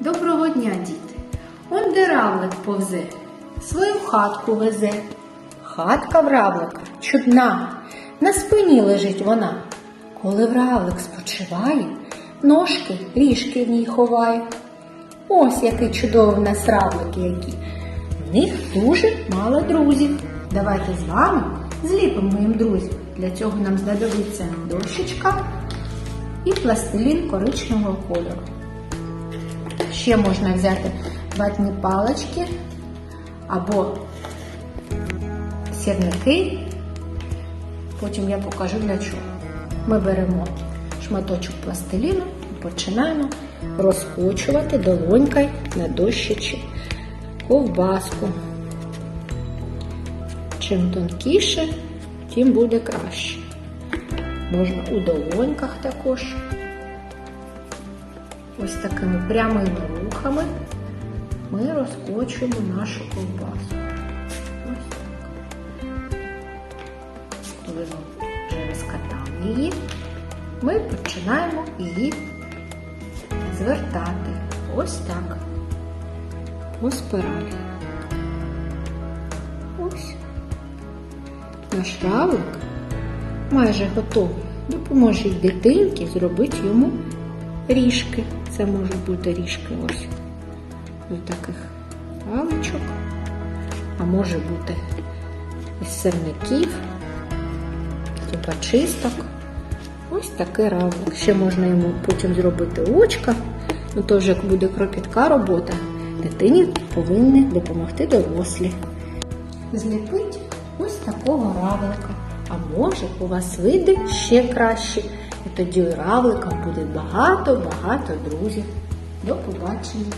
Доброго дня, діти! Он де равлик повзе, свою хатку везе. Хатка в равлика чудна, на спині лежить вона. Коли вравлик спочиває, ножки ріжки в ній ховає. Ось який чудовий в нас равлики які. В них дуже мало друзів. Давайте з вами зліпимо їм друзів. Для цього нам знадобиться дощечка і пластилін коричневого кольору. Ще можна взяти ватні палички або сірники. Потім я покажу для чого. Ми беремо шматочок пластиліну і починаємо розкочувати долонькою на дощечі ковбаску. Чим тонкіше, тим буде краще. Можна у долоньках також. Ось такими прямими рухами ми розкочуємо нашу ковбасу. Коли ми вже розкатали її, ми починаємо її звертати. Ось так. По спиралі. Ось. Наш равлик майже готовий. Допоможіть дитинки зробити йому ріжки. Це можуть бути ріжки ось ось таких паличок, а може бути із сирників, зубочисток. Ось такий равлик. Ще можна йому потім зробити очка. Ну то вже як буде кропітка робота, дитині повинні допомогти дорослі. Зліпить ось такого равлика. А може у вас вийде ще краще. І тоді у равлика буде багато-багато друзів. До побачення!